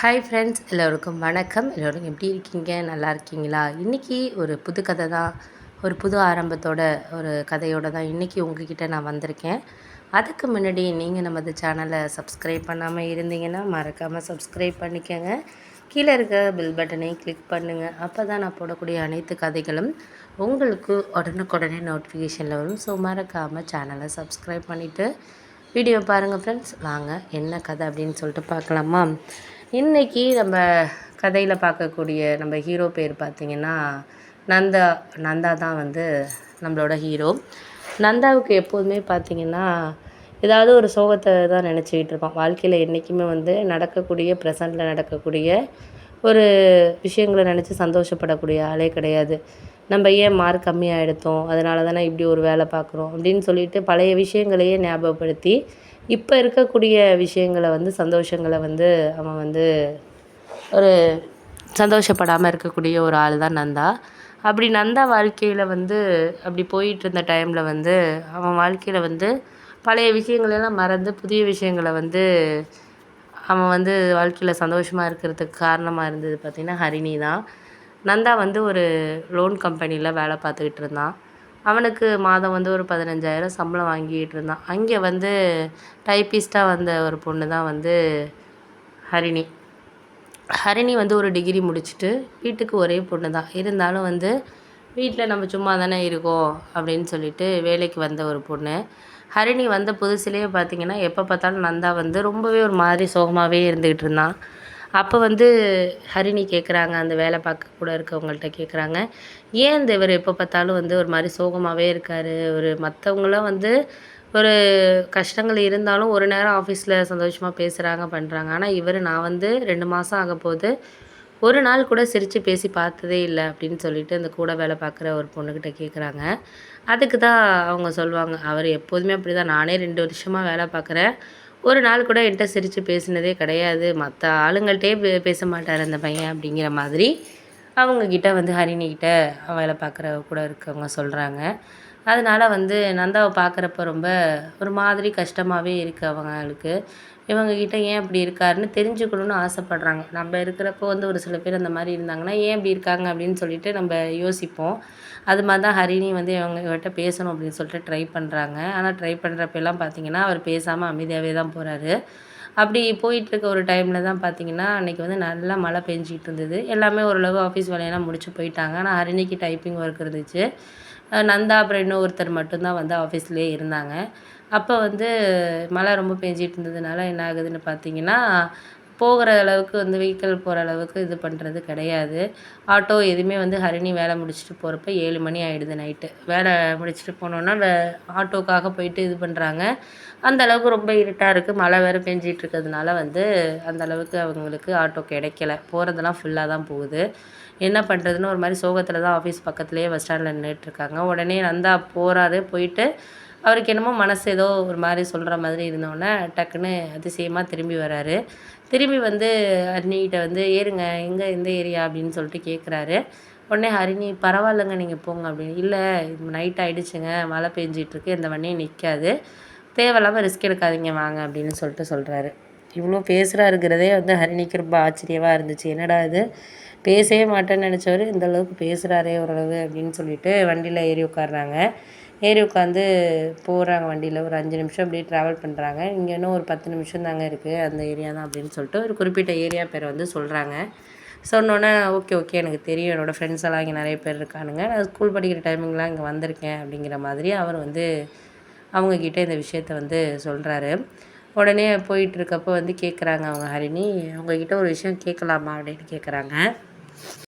Hi friends எல்லோருக்கும் வணக்கம். எல்லோரும் எப்படி இருக்கீங்க? நல்லா இருக்கீங்களா? இன்றைக்கி ஒரு புது கதை தான். ஒரு புது ஆரம்பத்தோட ஒரு கதையோடு தான் இன்றைக்கி உங்ககிட்ட நான் வந்திருக்கேன். அதுக்கு முன்னாடி நீங்கள் நமது சேனலை சப்ஸ்கிரைப் பண்ணாமல் இருந்தீங்கன்னா மறக்காமல் சப்ஸ்கிரைப் பண்ணிக்கோங்க. கீழே இருக்க பில் பட்டனையும் கிளிக் பண்ணுங்கள் அப்போ தான் நான் போடக்கூடிய அனைத்து கதைகளும் உங்களுக்கு உடனுக்குடனே நோட்டிஃபிகேஷனில் வரும். ஸோ மறக்காமல் சேனலை சப்ஸ்கிரைப் பண்ணிவிட்டு வீடியோ பாருங்கள் ஃப்ரெண்ட்ஸ் வாங்க என்ன கதை அப்படின்னு சொல்லிட்டு பார்க்கலாமா? இன்றைக்கி நம்ம கதையில் பார்க்கக்கூடிய நம்ம ஹீரோ பேர் பார்த்திங்கன்னா நந்தா நந்தா தான் வந்து நம்மளோட ஹீரோ. நந்தாவுக்கு எப்போதுமே பார்த்திங்கன்னா ஏதாவது ஒரு சோகத்தை தான் நினச்சிக்கிட்டு இருப்பான். வாழ்க்கையில் என்றைக்குமே வந்து நடக்கக்கூடிய ப்ரெசண்ட்டில் நடக்கக்கூடிய ஒரு விஷயங்களை நினச்சி சந்தோஷப்படக்கூடிய ஆளே கிடையாது. நம்ம ஏன் மார்க் கம்மியாக எடுத்தோம் அதனால தானே இப்படி ஒரு வேலை பார்க்குறோம்? அப்படின்னு சொல்லிட்டு பழைய விஷயங்களையே ஞாபகப்படுத்தி இப்போ இருக்கக்கூடிய விஷயங்களை வந்து சந்தோஷங்களை வந்து அவன் வந்து ஒரு சந்தோஷப்படாமல் இருக்கக்கூடிய ஒரு ஆள் தான் நந்தா. அப்படி நந்தா வாழ்க்கையில் வந்து அப்படி போயிட்டு இருந்த டைமில் வந்து அவன் வாழ்க்கையில் வந்து பழைய விஷயங்களெல்லாம் மறந்து புதிய விஷயங்களை வந்து அவன் வந்து வாழ்க்கையில் சந்தோஷமாக இருக்கிறதுக்கு காரணமாக இருந்தது பார்த்திங்கன்னா ஹரிணி தான். நந்தா வந்து ஒரு லோன் கம்பெனியில் வேலை பார்த்துக்கிட்டு இருந்தான். அவனுக்கு மாதம் வந்து ஒரு பதினஞ்சாயிரம் சம்பளம் வாங்கிட்டு இருந்தான். அங்கே வந்து டைப்பிஸ்ட்டாக வந்த ஒரு பொண்ணு தான் வந்து ஹரிணி. ஹரிணி வந்து ஒரு டிகிரி முடிச்சுட்டு வீட்டுக்கு ஒரே பொண்ணு தான். இருந்தாலும் வந்து வீட்டில் நம்ம சும்மா தானே இருக்கோம் அப்படின்னு சொல்லிட்டு வேலைக்கு வந்த ஒரு பொண்ணு. ஹரிணி வந்த புதுசுலேயே பார்த்திங்கன்னா எப்போ பார்த்தாலும் நந்தா வந்து ரொம்பவே ஒரு மாதிரி சோகமாகவே இருந்துக்கிட்டு இருந்தான். அப்போ வந்து ஹரிணி கேட்குறாங்க அந்த வேலை பார்க்க கூட இருக்கவங்கள்ட்ட கேட்குறாங்க ஏன் இந்த இவர் எப்போ பார்த்தாலும் வந்து ஒரு மாதிரி சோகமாகவே இருக்கார்? ஒரு மற்றவங்களாம் வந்து ஒரு கஷ்டங்கள் இருந்தாலும் ஒரு நேரம் ஆஃபீஸில் சந்தோஷமாக பேசுகிறாங்க பண்ணுறாங்க ஆனால் இவர் நான் வந்து ரெண்டு மாதம் ஆக போது ஒரு நாள் கூட சிரித்து பேசி பார்த்ததே இல்லை அப்படின்னு சொல்லிட்டு அந்த கூட வேலை பார்க்குற ஒரு பொண்ணுக்கிட்ட கேட்குறாங்க அதுக்கு தான் அவங்க சொல்லுவாங்க அவர் எப்போதுமே அப்படி தான் நானே ரெண்டு வருஷமாக வேலை பார்க்குறேன். ஒரு நாள் கூட என்கிட்ட சிரித்து பேசினதே கிடையாது. மற்ற ஆளுங்கள்ட்டே பேச மாட்டார் அந்த பையன் அப்படிங்கிற மாதிரி. அவங்கக்கிட்ட வந்து ஹரிணிக்கிட்ட வேலை பார்க்குற கூட இருக்கவங்க சொல்கிறாங்க அதனால் வந்து நந்தாவை பார்க்குறப்ப ரொம்ப ஒரு மாதிரி கஷ்டமாகவே இருக்குது அவங்களுக்கு. இவங்கக்கிட்ட ஏன் இப்படி இருக்காருன்னு தெரிஞ்சுக்கணுன்னு ஆசைப்பட்றாங்க. நம்ம இருக்கிறப்போ வந்து ஒரு சில பேர் அந்த மாதிரி இருந்தாங்கன்னா ஏன் இப்படி இருக்காங்க அப்படின்னு சொல்லிட்டு நம்ம யோசிப்போம். அது மாதிரி தான் ஹரிணி வந்து இவங்க இவர்கிட்ட பேசணும் அப்படின்னு சொல்லிட்டு ட்ரை பண்ணுறாங்க ஆனால் ட்ரை பண்ணுறப்பெல்லாம் பார்த்தீங்கன்னா அவர் பேசாமல் அமைதியாகவே தான் போகிறாரு அப்படி போயிட்டுருக்க ஒரு டைமில் தான் பார்த்தீங்கன்னா அன்றைக்கி வந்து நல்லா மழை பெஞ்சிக்கிட்டு இருந்தது எல்லாமே ஓரளவு ஆஃபீஸ் வேலையெல்லாம் முடிச்சு போயிட்டாங்க. ஆனால் ஹரிணிக்கு டைப்பிங் ஒர்க் இருந்துச்சு. நந்தா அப்புறம் இன்னும் ஒருத்தர் மட்டும்தான் வந்து ஆஃபீஸ்லேயே இருந்தாங்க. அப்போ வந்து மழை ரொம்ப பெஞ்சிட்டு இருந்ததுனால என்ன ஆகுதுன்னு பார்த்தீங்கன்னா போகிற அளவுக்கு வந்து வெஹிக்கிள் போகிற அளவுக்கு இது பண்ணுறது கிடையாது. ஆட்டோ எதுவுமே வந்து ஹரிணி வேலை முடிச்சுட்டு போகிறப்ப ஏழு மணி ஆகிடுது நைட்டு வேலை முடிச்சுட்டு போனோன்னா வே ஆட்டோக்காக போயிட்டு இது பண்ணுறாங்க அந்த அளவுக்கு ரொம்ப இருட்டாக இருக்குது மழை வேறு பெஞ்சிகிட்டு இருக்கிறதுனால வந்து அந்த அளவுக்கு அவங்களுக்கு ஆட்டோ கிடைக்கல. போகிறதெல்லாம் ஃபுல்லாக தான் போகுது. என்ன பண்ணுறதுன்னு ஒரு மாதிரி சோகத்தில் தான் ஆஃபீஸ் பக்கத்துலேயே பஸ் ஸ்டாண்டில் நின்றுட்டுருக்காங்க உடனே நந்தா போகிறாரு போயிட்டு அவருக்கு என்னமோ மனசு ஏதோ ஒரு மாதிரி சொல்கிற மாதிரி இருந்தோடனே டக்குன்னு அதிசயமாக திரும்பி வராரு. திரும்பி வந்து ஹரிணிகிட்ட வந்து ஏறுங்க எங்கே எந்த ஏரியா? அப்படின்னு சொல்லிட்டு கேட்குறாரு உடனே ஹரிணி பரவாயில்லைங்க நீங்கள் போங்க அப்படின்னு. இல்லை நைட் ஆகிடுச்சுங்க மழை பெஞ்சிட்ருக்கு இந்த வண்டியும் நிற்காது தேவையில்லாமல் ரிஸ்க் எடுக்காதீங்க வாங்க அப்படின்னு சொல்லிட்டு சொல்கிறாரு இவ்வளோ பேசுகிறாருங்கிறதே வந்து ஹரிணிக்கு ரொம்ப ஆச்சரியமாக இருந்துச்சு. என்னடா இது? பேசவே மாட்டேன்னு நினச்சவர் இந்த அளவுக்கு பேசுகிறாரே ஓரளவு அப்படின்னு சொல்லிட்டு வண்டியில் ஏறி உட்காடுறாங்க ஏறி உட்காந்து போகிறாங்க வண்டியில். ஒரு அஞ்சு நிமிஷம் அப்படியே ட்ராவல் பண்ணுறாங்க இங்கே இன்னும் ஒரு பத்து நிமிஷம் தாங்க இருக்குது அந்த ஏரியா தான் அப்படின்னு சொல்லிட்டு ஒரு குறிப்பிட்ட ஏரியா பேரை வந்து சொல்கிறாங்க சொன்னோன்னே ஓகே ஓகே எனக்கு தெரியும். என்னோடய ஃப்ரெண்ட்ஸ் எல்லாம் இங்கே நிறைய பேர் இருக்கானுங்க. நான் ஸ்கூல் படிக்கிற டைமிங்லாம் இங்கே வந்திருக்கேன். அப்படிங்கிற மாதிரி அவர் வந்து அவங்கக்கிட்ட இந்த விஷயத்த வந்து சொல்கிறாரு உடனே போயிட்டுருக்கப்போ வந்து கேட்குறாங்க அவங்க ஹரிணி அவங்கக்கிட்ட ஒரு விஷயம் கேட்கலாமா? அப்படின்னு கேட்குறாங்க